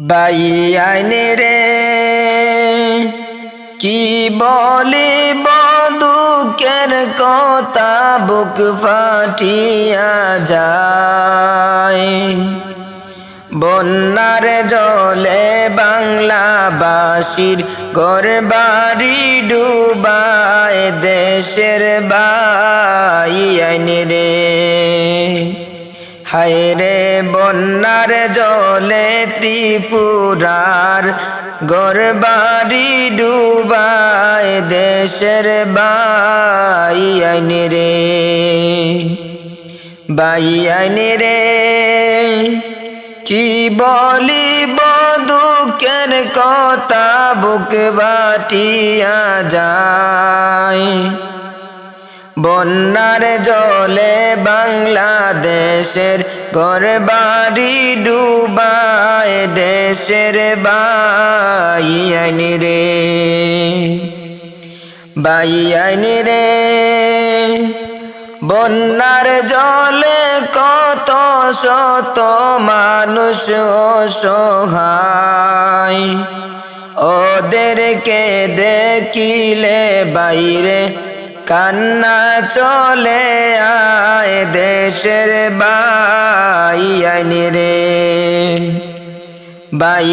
By রে। কি বলি দুঃখের কথা বুক ফাটিয়া যায়। বন্যার জলে বাংলাবাসীর ঘর বাড়ি ডুবায় দেশের বাই রে। হায় রে বন্যার জলে ত্রিপুরার গরবাড়ি ডুবায় দেশের বাই রে, বাই আইনি রে। কি বলিব দুঃখের কথা, বুক বাটিয়া যায়। বন্যার জলে বাংলাদেশের ঘর বাড়ি ডুবায় দেশের বাই আইনি রে বাই রে। বন্যার জলে কত শত মানুষ অসহায়, ওদেরকে দেখিলে বাইরে কান্না চলে আয় দেশের বাই রে বাই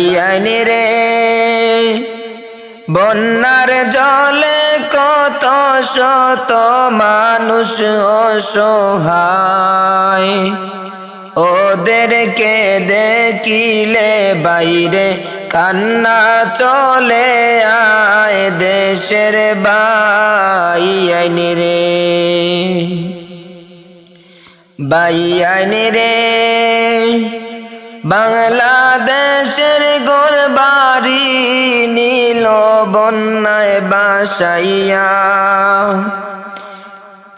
রে। বন্যার জলে কত শত মানুষ অসহায়, ওদেরকে দেখিলে বাইরে কান্না চলে আয় দেশের বাই আইনি রে। বাই আইনি রে। বাংলাদেশের গোর বাড়ি নীল বন্যায় বাসাইয়া।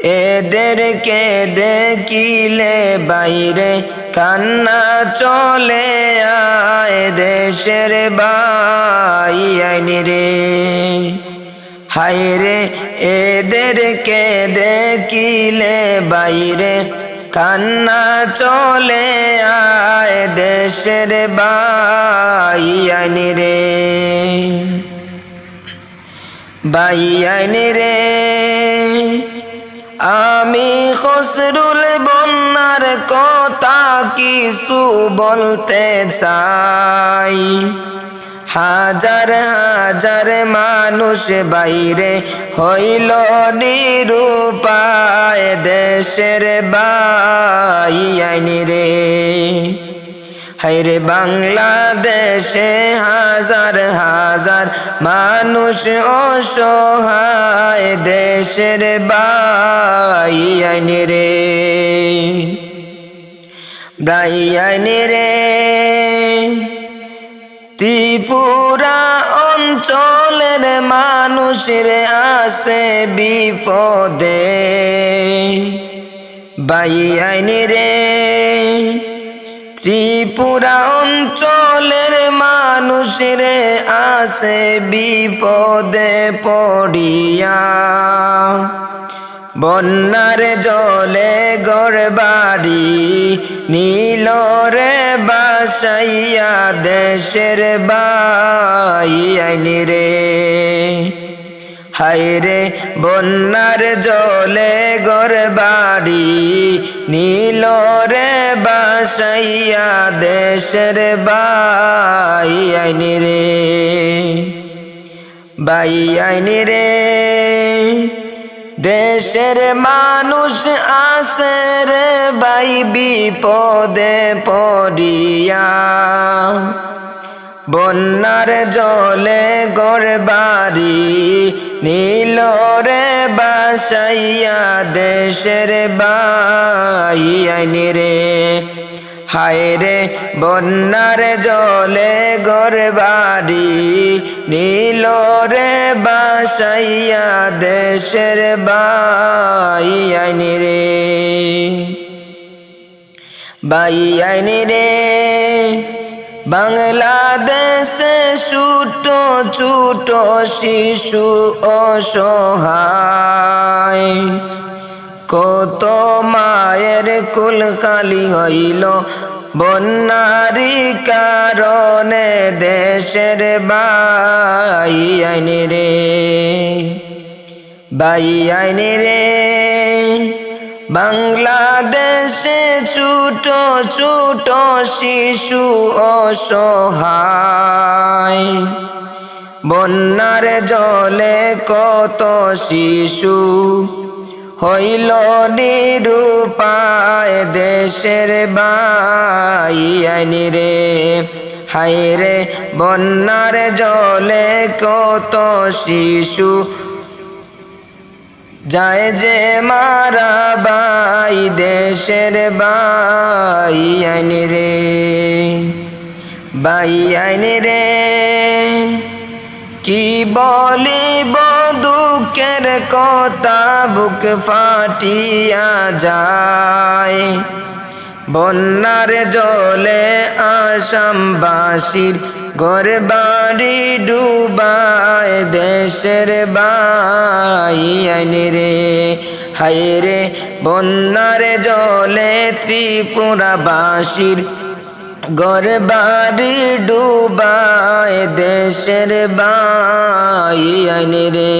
এদেরকে দেখিলে বাইরে কান্না চলে, আয় দেশের বাই আইনি রে। হায় রে এদেরকে দেখিলে বাইরে কান্না চলে, আয় দেশের বাই আইনি রে। বাই আইনি রে। আমি খসরুল বন্যার কথা কিছু বলতে চাই। হাজার হাজার মানুষ বাইরে হইল নিরূপায় দেশের বাই রে। হাইরে বাংলাদেশে হাজার হাজার মানুষ অসহায় দেশের বাই আইনি রে। আইনি রে। ত্রিপুরা অঞ্চলের মানুষের আছে বিপদে। বাই রে। ত্রিপুরা অঞ্চলের মানুষের আছে বিপদে পড়িয়া। বন্যার জলে গড় বাড়ি নীল রে বাসাইয়া দেশের বাই রে। হায়রে বন্যার জলে গর বাড়ি, নীল রে বাসাইয়া দেশের বাই আইনি রে, বাই আইনি রে। দেশের মানুষ আসে রে বাই বিপদে পড়িয়া, বন্যার জলে গড় বাড়ি নীল রে বাসাইয়া দেশের বাই আইনি রে। হায় রে বন্যার জলে গড় বাড়ি, নীল রে বাসাইয়া দেশের বাই আইনি রে। বাই আইনি রে। বাংলাদেশে ছোটো ছোটো শিশু অসহায়। কত মায়ের কুল খালি হইল বন্যারি কারণে দেশের বাই আইনি রে, বাই আইনি রে। বাংলাদেশে ছোট ছোট শিশু অসহায়। বন্যার জলে কত শিশু হইল নিরূপায় দেশের বাই আইনি রে। হাই রে, বন্যার জলে কত শিশু যায় যে মারা বাই দেশের বাই আইনি রে, বাই আইনি রে। কি বলিব দুঃখের কথা বুক ফাটিয়া যায়। বন্যার জলে আসামবাসীর ঘর বাড়ি ডুবায় দেশের বাই আইনি রে। হাই রে, বন্যার জলে ত্রিপুরাবাসীর ঘর বাড়ি ডুবায় দেশের বাই রে।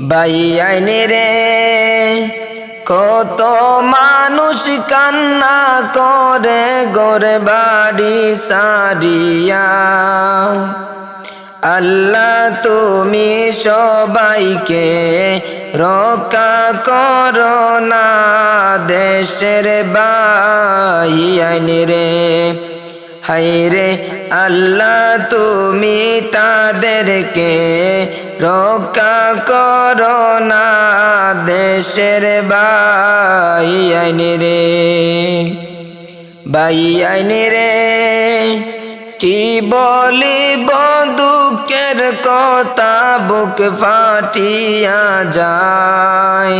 বাই আইনি রে কত মানুষ কান্না করে গরে বাড়ি সারিয়া। আল্লাহ তুমি সবাইকে রক্ষা করো না দেশের বাহিয়ানি রে। হাই রে আল্লাহ, তুমি তাদেরকে রক্ষা করো না, দেশের বাই আইনি রে, বাই আইনি রে। কি বলি দুঃখের কথা, বুক ফাটিয়া যায়।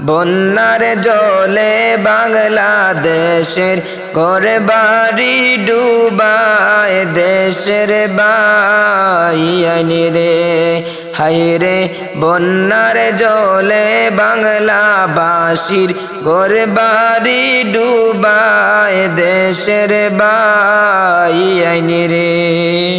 বন্যার জলে বাংলাদেশের ঘরে বাড়ি ডুবায় দেশের বাই আইনি রে হাই রে। বন্যার জলে বাংলাবাসীর ঘরে বাড়ি ডুবায় দেশের বাই আইনি রে।